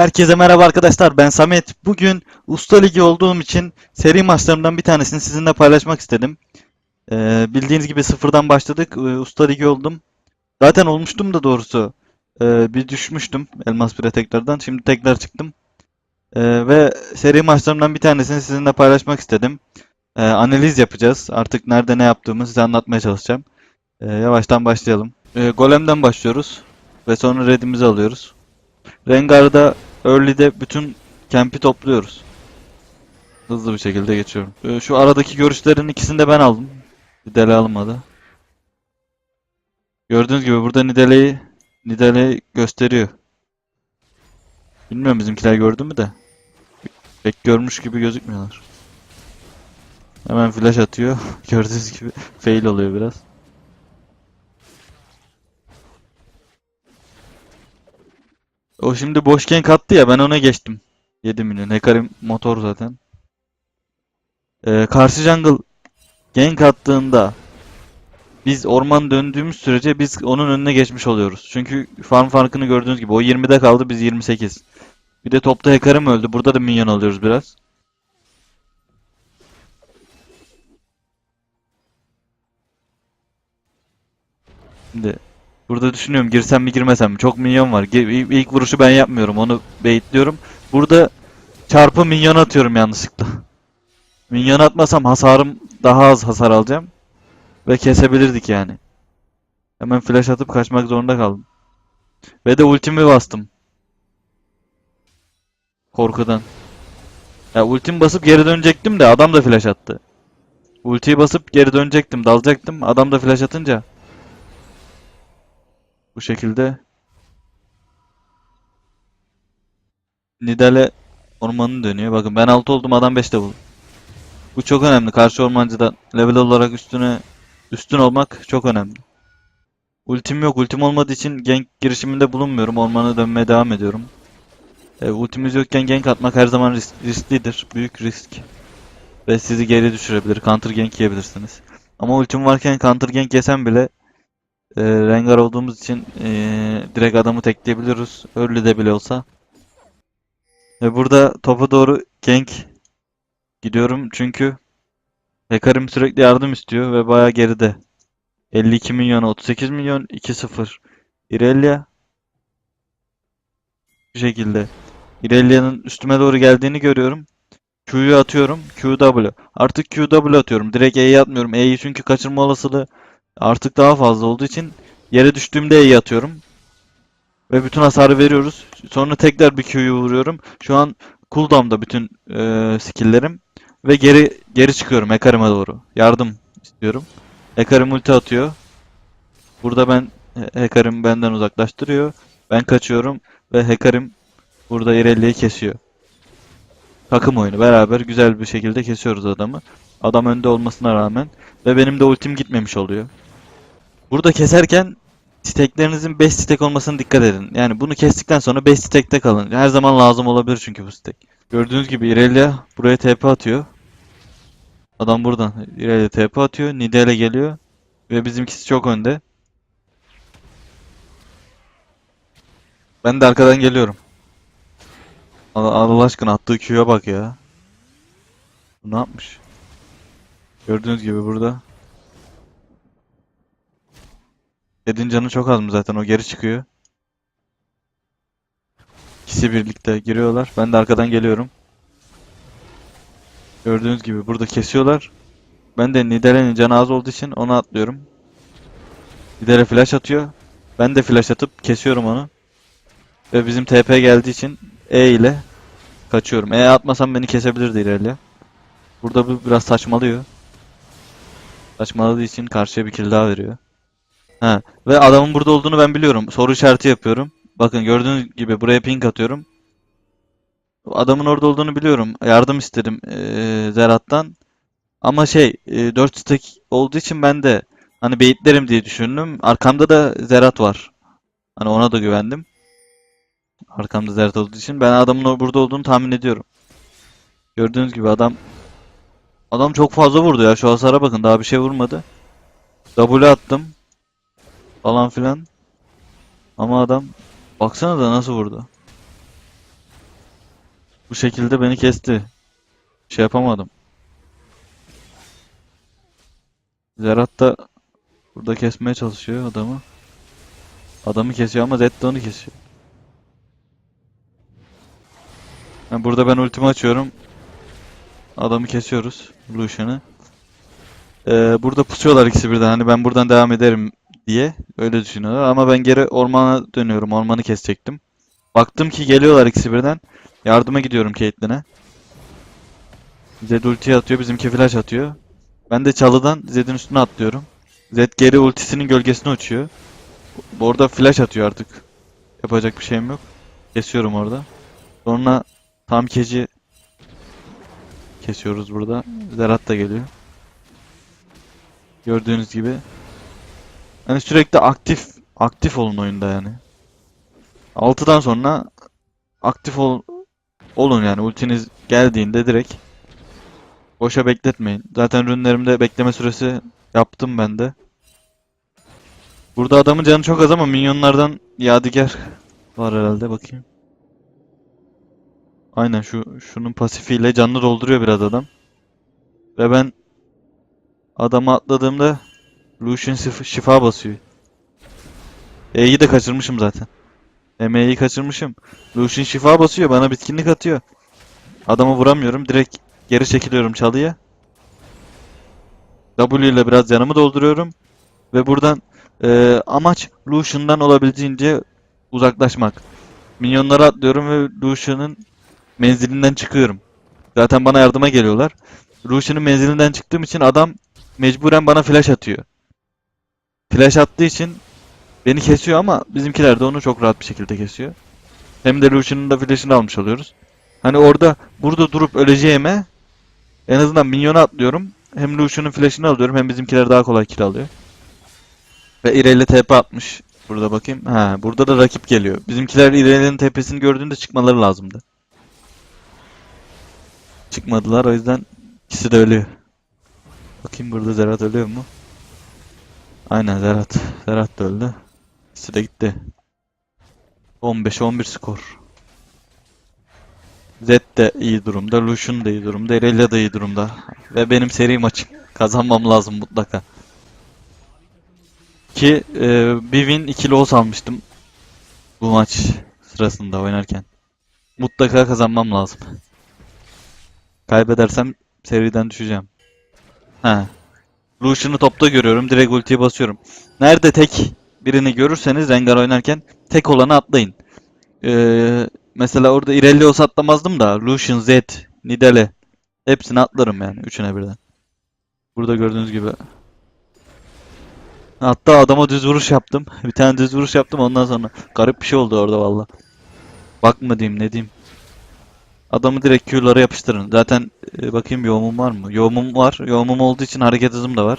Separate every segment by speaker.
Speaker 1: Herkese merhaba arkadaşlar ben Samet. Bugün Usta Ligi olduğum için seri maçlarımdan bir tanesini sizinle paylaşmak istedim. Ee, bildiğiniz gibi sıfırdan başladık. Ee, Usta Ligi oldum. Zaten olmuştum da doğrusu. Ee, bir düşmüştüm Elmas 1'e tekrardan. Şimdi tekrar çıktım. Ee, ve seri maçlarımdan bir tanesini sizinle paylaşmak istedim. Ee, analiz yapacağız. Artık nerede ne yaptığımı size anlatmaya çalışacağım. Ee, yavaştan başlayalım. Ee, Golem'den başlıyoruz. Ve sonra redimizi alıyoruz. Rengar'da early'de bütün camp'i topluyoruz. Hızlı bir şekilde geçiyorum. Ee, Şu aradaki görüşlerin ikisini de ben aldım. Nidale almadı. Gördüğünüz gibi burada Nidale'yi Nidale'yi gösteriyor. Bilmiyorum bizimkiler gördü mü de. Pek görmüş gibi gözükmüyorlar. Hemen flash atıyor. Gördüğünüz gibi fail oluyor biraz. O şimdi boş gank attı ya ben ona geçtim. 7 milyon. Hekarim motor zaten. Ee, karşı jungle gank attığında biz orman döndüğümüz sürece biz onun önüne geçmiş oluyoruz. Çünkü farm farkını gördüğünüz gibi o 20'de kaldı biz 28. Bir de topta Hekarim öldü. Burada da minyon alıyoruz biraz. Şimdi Burada düşünüyorum girsem mi girmesem mi? Çok minyon var. İlk vuruşu ben yapmıyorum. Onu baitliyorum. Burada çarpı minyon atıyorum yanlışlıkla. Minyon atmasam hasarım daha az hasar alacağım. Ve kesebilirdik yani. Hemen flash atıp kaçmak zorunda kaldım. Ve de ultimi bastım. Korkudan. Ya ultimi basıp geri dönecektim de adam da flash attı. Ultiyi basıp geri dönecektim, dalacaktım. Adam da flash atınca bu şekilde Nidale ormanı dönüyor. Bakın ben 6 oldum adam 5 level. Bu çok önemli. Karşı ormancıda level olarak üstüne üstün olmak çok önemli. Ultim yok. Ultim olmadığı için gank girişiminde bulunmuyorum. Ormana dönmeye devam ediyorum. E, ultimiz yokken gank atmak her zaman risk- risklidir. Büyük risk. Ve sizi geri düşürebilir. Counter gank yiyebilirsiniz. Ama ultim varken counter gank yesem bile e, Rengar olduğumuz için e, direkt adamı tekleyebiliyoruz. Early de bile olsa. Ve burada topa doğru gank gidiyorum çünkü Hekarim sürekli yardım istiyor ve bayağı geride. 52 milyona 38 milyon 2-0. Irelia bu şekilde. Irelia'nın üstüme doğru geldiğini görüyorum. Q'yu atıyorum. QW. Artık QW atıyorum. Direkt E'yi atmıyorum. E'yi çünkü kaçırma olasılığı artık daha fazla olduğu için yere düştüğümde E'yi atıyorum. Ve bütün hasarı veriyoruz. Sonra tekrar bir Q'yu vuruyorum. Şu an cooldown'da bütün e, skill'lerim. Ve geri geri çıkıyorum Hekarim'e doğru. Yardım istiyorum. Hekarim ulti atıyor. Burada ben He- Hekarim benden uzaklaştırıyor. Ben kaçıyorum ve Hekarim burada Irelia'yı kesiyor. Takım oyunu beraber güzel bir şekilde kesiyoruz adamı. Adam önde olmasına rağmen ve benim de ultim gitmemiş oluyor. Burada keserken steklerinizin 5 stek olmasına dikkat edin. Yani bunu kestikten sonra 5 stekte kalın. Her zaman lazım olabilir çünkü bu stek. Gördüğünüz gibi Irelia buraya TP atıyor. Adam buradan Irelia TP atıyor. Nidale geliyor. Ve bizimkisi çok önde. Ben de arkadan geliyorum. Allah, Allah aşkına attığı Q'ya bak ya. Bu ne yapmış? Gördüğünüz gibi burada. Kedin canı çok az mı zaten o geri çıkıyor. İkisi birlikte giriyorlar. Ben de arkadan geliyorum. Gördüğünüz gibi burada kesiyorlar. Ben de Nidalee'nin canı az olduğu için ona atlıyorum. Nidale flash atıyor. Ben de flash atıp kesiyorum onu. Ve bizim TP geldiği için E ile kaçıyorum. E atmasam beni kesebilirdi ilerle. Burada bu biraz saçmalıyor. Saçmaladığı için karşıya bir kill daha veriyor. Ha, ve adamın burada olduğunu ben biliyorum. Soru işareti yapıyorum. Bakın gördüğünüz gibi buraya ping atıyorum. Adamın orada olduğunu biliyorum. Yardım istedim eee Zerat'tan. Ama şey eee 4 stack olduğu için ben de hani baitlerim diye düşündüm. Arkamda da Zerat var. Hani ona da güvendim. Arkamda Zerat olduğu için ben adamın burada olduğunu tahmin ediyorum. Gördüğünüz gibi adam adam çok fazla vurdu ya. Şu hasara bakın daha bir şey vurmadı. W attım falan filan. Ama adam baksana da nasıl vurdu. Bu şekilde beni kesti. Şey yapamadım. Zerat da burada kesmeye çalışıyor adamı. Adamı kesiyor ama Zed de onu kesiyor. Yani burada ben ultimi açıyorum. Adamı kesiyoruz. Lucian'ı. Ee, burada pusuyorlar ikisi birden. Hani ben buradan devam ederim diye. Öyle düşünüyorlar. Ama ben geri ormana dönüyorum. Ormanı kesecektim. Baktım ki geliyorlar ikisi birden. Yardıma gidiyorum Caitlyn'e. Zed ulti atıyor. Bizimki flash atıyor. Ben de çalıdan Zed'in üstüne atlıyorum. Zed geri ultisinin gölgesine uçuyor. Orada flash atıyor artık. Yapacak bir şeyim yok. Kesiyorum orada. Sonra tam keci kesiyoruz burada. Zerat da geliyor. Gördüğünüz gibi. Hani sürekli aktif aktif olun oyunda yani. 6'dan sonra aktif ol, olun yani ultiniz geldiğinde direkt boşa bekletmeyin. Zaten ürünlerimde bekleme süresi yaptım ben de. Burada adamın canı çok az ama minyonlardan yadigar var herhalde bakayım. Aynen şu şunun pasifiyle canını dolduruyor biraz adam. Ve ben adamı atladığımda Lucian şif- şifa basıyor. E'yi de kaçırmışım zaten. E'yi kaçırmışım. Lucian şifa basıyor bana bitkinlik atıyor. Adamı vuramıyorum direkt geri çekiliyorum çalıya. W ile biraz canımı dolduruyorum. Ve buradan eee, amaç Lucian'dan olabildiğince uzaklaşmak. Minyonlara atlıyorum ve Lucian'ın menzilinden çıkıyorum. Zaten bana yardıma geliyorlar. Lucian'ın menzilinden çıktığım için adam mecburen bana flash atıyor. Flash attığı için beni kesiyor ama bizimkiler de onu çok rahat bir şekilde kesiyor. Hem de Lucian'ın da flash'ını almış oluyoruz. Hani orada burada durup öleceğime en azından minyona atlıyorum. Hem Lucian'ın flash'ını alıyorum hem bizimkiler daha kolay kill alıyor. Ve İrelia TP atmış. Burada bakayım. Ha, burada da rakip geliyor. Bizimkiler İrelia'nın TP'sini gördüğünde çıkmaları lazımdı. Çıkmadılar o yüzden ikisi de ölüyor. Bakayım burada Zerat ölüyor mu? Aynen Zerat. Zerat da öldü. İkisi de gitti. 15-11 skor. Zed de iyi durumda, Lucian da iyi durumda, Irelia da iyi durumda. Ve benim seri maçım. Kazanmam lazım mutlaka. Ki e, bir win 2 loss almıştım bu maç sırasında oynarken. Mutlaka kazanmam lazım. Kaybedersem seriden düşeceğim. He. Lucian'ı topta görüyorum. Direkt ultiyi basıyorum. Nerede tek birini görürseniz Rengar oynarken tek olanı atlayın. Ee, mesela orada Irelia olsa atlamazdım da Lucian, Zed, Nidalee hepsini atlarım yani. Üçüne birden. Burada gördüğünüz gibi. Hatta adama düz vuruş yaptım. Bir tane düz vuruş yaptım ondan sonra. Garip bir şey oldu orada valla. Bak mı diyeyim ne diyeyim. Adamı direkt Q'lara yapıştırın. Zaten e, bakayım yoğumum var mı? Yoğumum var. Yoğumum olduğu için hareket hızım da var.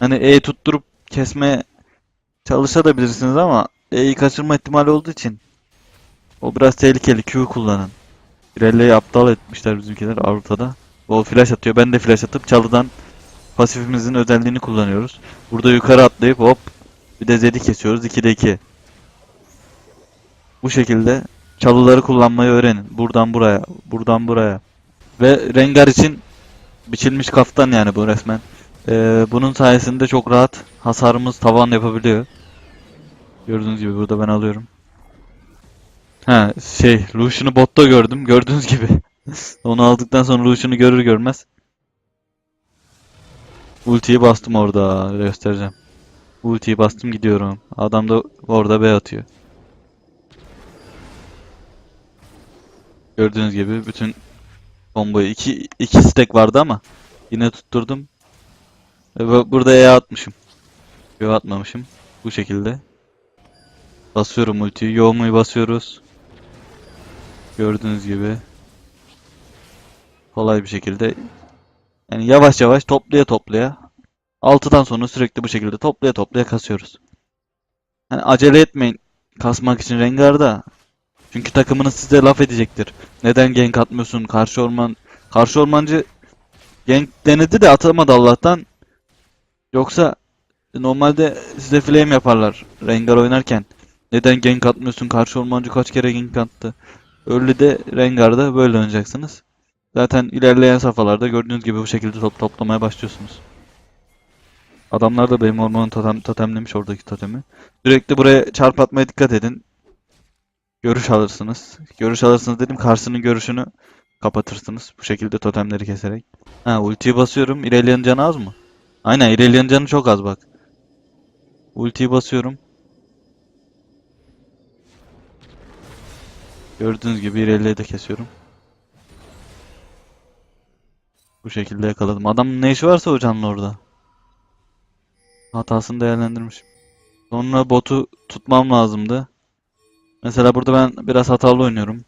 Speaker 1: Hani E tutturup kesmeye çalışabilirsiniz ama E'yi kaçırma ihtimali olduğu için o biraz tehlikeli. Q kullanın. Pirelli'yi aptal etmişler bizimkiler Avrupa'da. O flash atıyor. Ben de flash atıp çalıdan pasifimizin özelliğini kullanıyoruz. Burada yukarı atlayıp hop bir de Zed'i kesiyoruz. 2'de 2. Bu şekilde çalıları kullanmayı öğrenin. Buradan buraya, buradan buraya. Ve Rengar için biçilmiş kaftan yani bu resmen. Ee, bunun sayesinde çok rahat hasarımız tavan yapabiliyor. Gördüğünüz gibi burada ben alıyorum. Ha şey Lucian'ı botta gördüm. Gördüğünüz gibi. Onu aldıktan sonra Lucian'ı görür görmez. Ultiyi bastım orada. Göstereceğim. Ultiyi bastım gidiyorum. Adam da orada B atıyor. Gördüğünüz gibi bütün komboyu iki, iki stack vardı ama yine tutturdum. Ve bu- burada E atmışım. Yo atmamışım. Bu şekilde. Basıyorum ultiyi. Yoğumu basıyoruz. Gördüğünüz gibi. Kolay bir şekilde. Yani yavaş yavaş toplaya toplaya. 6'dan sonra sürekli bu şekilde toplaya toplaya kasıyoruz. Hani acele etmeyin kasmak için Rengar'da. Çünkü takımınız size laf edecektir. Neden gank atmıyorsun? Karşı orman karşı ormancı gank denedi de atamadı Allah'tan. Yoksa normalde size flame yaparlar Rengar oynarken. Neden gank atmıyorsun? Karşı ormancı kaç kere gank attı? Early'de Rengar'da böyle oynayacaksınız. Zaten ilerleyen safhalarda gördüğünüz gibi bu şekilde top toplamaya başlıyorsunuz. Adamlar da benim ormanı totem, totemlemiş oradaki totemi. Sürekli buraya çarp atmaya dikkat edin. Görüş alırsınız. Görüş alırsınız dedim karşısının görüşünü kapatırsınız. Bu şekilde totemleri keserek. Ha ultiyi basıyorum. İrelia'nın canı az mı? Aynen İrelia'nın canı çok az bak. Ultiyi basıyorum. Gördüğünüz gibi İrelia'yı da kesiyorum. Bu şekilde yakaladım. Adamın ne işi varsa o canlı orada. Hatasını değerlendirmiş. Sonra botu tutmam lazımdı. Mesela burada ben biraz hatalı oynuyorum.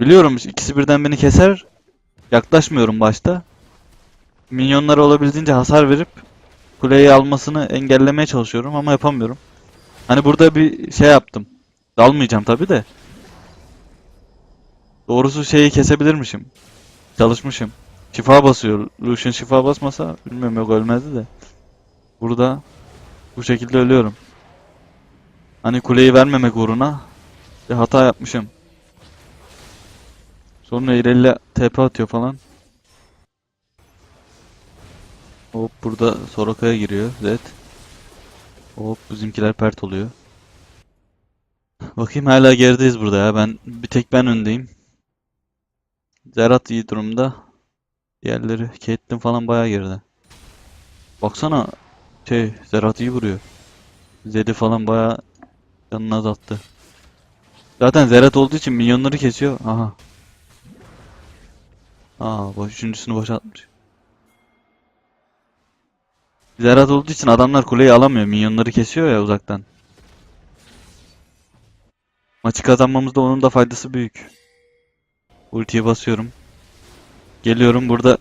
Speaker 1: Biliyorum ikisi birden beni keser. Yaklaşmıyorum başta. Minyonlara olabildiğince hasar verip kuleyi almasını engellemeye çalışıyorum ama yapamıyorum. Hani burada bir şey yaptım. Dalmayacağım tabii de. Doğrusu şeyi kesebilirmişim. Çalışmışım. Şifa basıyor. Lucian şifa basmasa bilmiyorum yok ölmezdi de. Burada bu şekilde ölüyorum. Hani kuleyi vermemek uğruna bir hata yapmışım. Sonra Irelia TP atıyor falan. Hop burada Soraka'ya giriyor Zed. Hop bizimkiler pert oluyor. Bakayım hala gerideyiz burada ya. Ben bir tek ben öndeyim. Zerat iyi durumda. Diğerleri Caitlyn falan bayağı geride. Baksana şey Zerat iyi vuruyor. Zed'i falan bayağı canını azalttı. Zaten Zerat olduğu için minyonları kesiyor. Aha. Aa, boş üçüncüsünü boşaltmış. Zerat olduğu için adamlar kuleyi alamıyor. Minyonları kesiyor ya uzaktan. Maçı kazanmamızda onun da faydası büyük. Ultiye basıyorum. Geliyorum burada.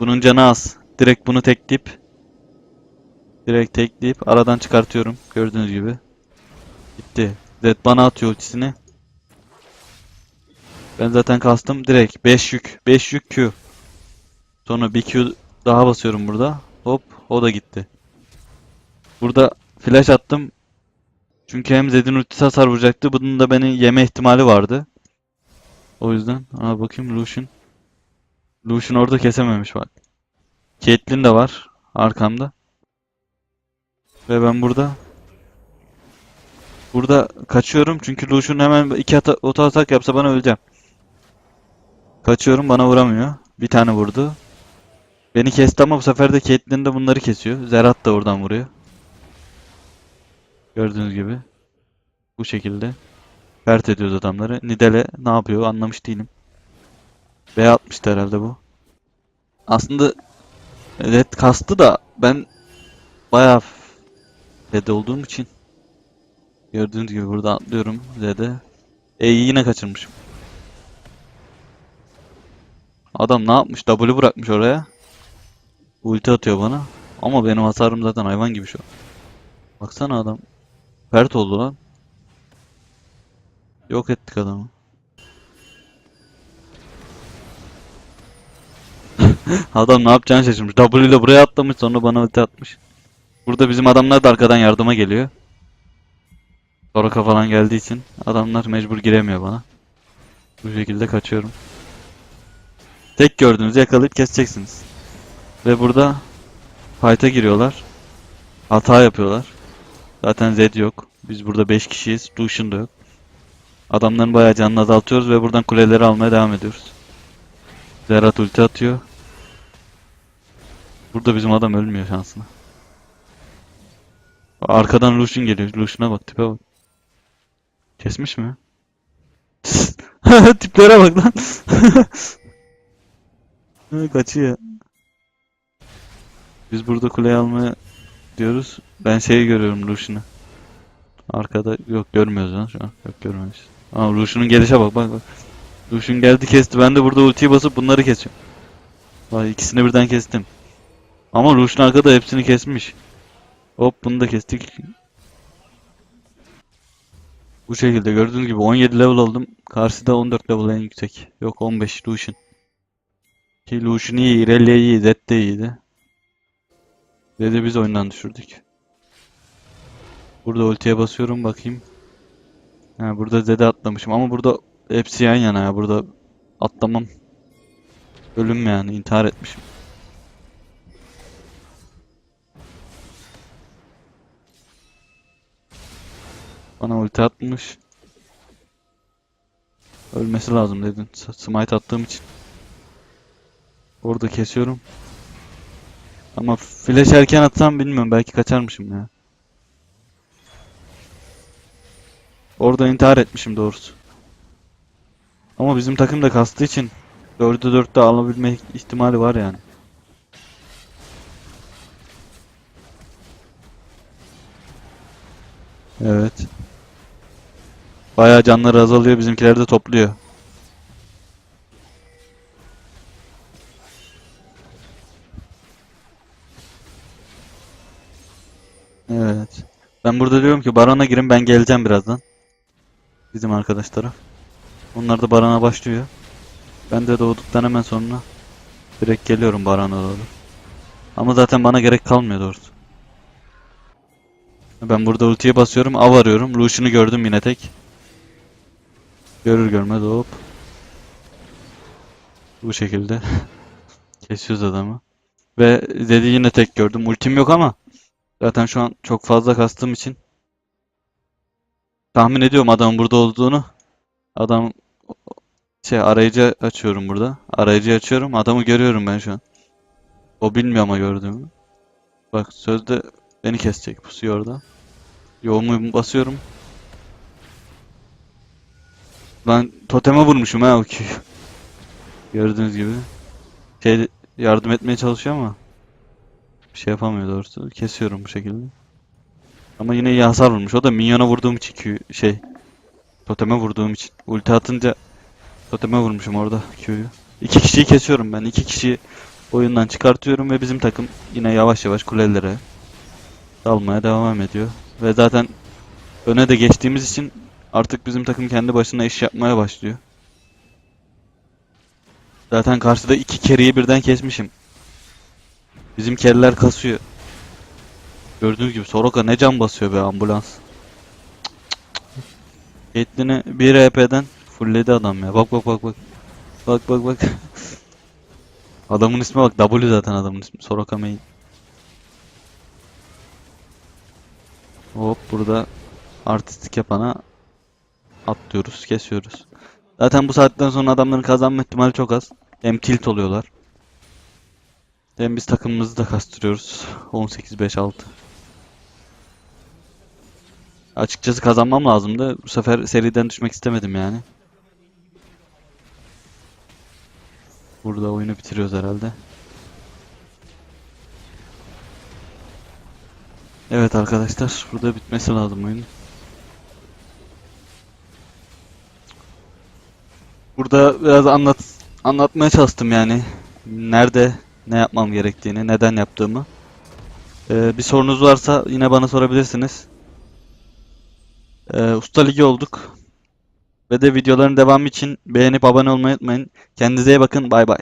Speaker 1: Bunun canı az. Direkt bunu tekleyip direkt tekleyip aradan çıkartıyorum. Gördüğünüz gibi. Gitti. Zed bana atıyor ultisini. Ben zaten kastım direkt 5 yük. 5 yük Q. Sonra bir Q daha basıyorum burada. Hop o da gitti. Burada flash attım. Çünkü hem Zed'in ultisi hasar vuracaktı. Bunun da beni yeme ihtimali vardı. O yüzden. Aa bakayım Lucian. Lucian orada kesememiş bak. Caitlyn de var arkamda. Ve ben burada burada kaçıyorum çünkü Lucian hemen iki ata oto atak yapsa bana öleceğim. Kaçıyorum bana vuramıyor. Bir tane vurdu. Beni kesti ama bu sefer de Caitlyn de bunları kesiyor. Zerat da oradan vuruyor. Gördüğünüz gibi. Bu şekilde. Pert ediyoruz adamları. Nidale ne yapıyor anlamış değilim. B atmıştı herhalde bu. Aslında Red kastı da ben bayağı Z'de olduğum için gördüğünüz gibi burada atlıyorum Z'de. E'yi yine kaçırmışım. Adam ne yapmış? W bırakmış oraya. Ulti atıyor bana. Ama benim hasarım zaten hayvan gibi şu an. Baksana adam. Pert oldu lan. Yok ettik adamı. Adam ne yapacağını şaşırmış. W ile buraya atlamış sonra bana ulti atmış. Burada bizim adamlar da arkadan yardıma geliyor. Soraka falan geldiği için adamlar mecbur giremiyor bana. Bu şekilde kaçıyorum. Tek gördüğünüzü yakalayıp keseceksiniz. Ve burada fight'a giriyorlar. Hata yapıyorlar. Zaten Zed yok. Biz burada 5 kişiyiz. Lucian da yok. Adamların bayağı canını azaltıyoruz ve buradan kuleleri almaya devam ediyoruz. Zerat ulti atıyor. Burada bizim adam ölmüyor şansına. Arkadan Lucian geliyor. Lucian'a bak tipe bak. Kesmiş mi? Tiplere bak lan. Kaçıyor. Biz burada kuleyi almaya diyoruz. Ben şeyi görüyorum Lucian'ı. Arkada yok görmüyoruz lan şu an. Yok görmemişiz. Aa Lucian'ın gelişe bak bak bak. Lucian geldi kesti. Ben de burada ultiyi basıp bunları kesiyorum. Vay ikisini birden kestim. Ama Lucian arkada hepsini kesmiş. Hop bunu da kestik. Bu şekilde gördüğünüz gibi 17 level oldum. Karşıda 14 level en yüksek. Yok 15 Lucian. Ki Lucian iyi, Irelia iyi, Zed de iyiydi. Zed'i biz oyundan düşürdük. Burada ultiye basıyorum bakayım. Ha, burada Zed'e atlamışım ama burada hepsi yan yana ya burada atlamam. Ölüm yani intihar etmişim. Bana ulti atmış. Ölmesi lazım dedin. Smite attığım için. Orada kesiyorum. Ama flash erken atsam bilmiyorum belki kaçarmışım ya. Orada intihar etmişim doğrusu. Ama bizim takım da kastığı için 4'e 4'te alabilme ihtimali var yani. Evet. Bayağı canları azalıyor bizimkiler de topluyor. Evet. Ben burada diyorum ki Baron'a girin ben geleceğim birazdan. Bizim arkadaşlara. Onlar da Baron'a başlıyor. Ben de doğduktan hemen sonra direkt geliyorum Baron'a doğru. Ama zaten bana gerek kalmıyor doğrusu. Ben burada ultiye basıyorum, av arıyorum. Lucian'ı gördüm yine tek. Görür görmez hop. Bu şekilde. Kesiyoruz adamı. Ve Zed'i yine tek gördüm. Ultim yok ama zaten şu an çok fazla kastığım için tahmin ediyorum adamın burada olduğunu. Adam şey arayıcı açıyorum burada. Arayıcı açıyorum. Adamı görüyorum ben şu an. O bilmiyor ama gördüğümü. Bak sözde beni kesecek pusuyor orada. Yoğumu basıyorum. Ben toteme vurmuşum ha Q'yu. Gördüğünüz gibi. Şey yardım etmeye çalışıyor ama bir şey yapamıyor doğrusu. Kesiyorum bu şekilde. Ama yine iyi hasar vurmuş. O da minyona vurduğum için Q şey toteme vurduğum için. Ulti atınca toteme vurmuşum orada Q'yu. İki kişiyi kesiyorum ben. İki kişiyi oyundan çıkartıyorum ve bizim takım yine yavaş yavaş kulelere dalmaya devam ediyor. Ve zaten öne de geçtiğimiz için artık bizim takım kendi başına iş yapmaya başlıyor. Zaten karşıda iki kereyi birden kesmişim. Bizim kereler kasıyor. Gördüğünüz gibi Soroka ne can basıyor be ambulans. Caitlyn'i 1 HP'den fullledi adam ya. Bak bak bak bak. Bak bak bak. Adamın ismi bak W zaten adamın ismi. Soroka main. Hop burada artistik yapana atlıyoruz, kesiyoruz. Zaten bu saatten sonra adamların kazanma ihtimali çok az. Hem tilt oluyorlar. Hem biz takımımızı da kastırıyoruz. 18-5-6. Açıkçası kazanmam lazımdı. Bu sefer seriden düşmek istemedim yani. Burada oyunu bitiriyoruz herhalde. Evet arkadaşlar, burada bitmesi lazım oyun. Burada biraz anlat anlatmaya çalıştım yani. Nerede ne yapmam gerektiğini, neden yaptığımı. Ee, bir sorunuz varsa yine bana sorabilirsiniz. Ee, Usta Ligi olduk. Ve de videoların devamı için beğenip abone olmayı unutmayın. Kendinize iyi bakın. Bay bay.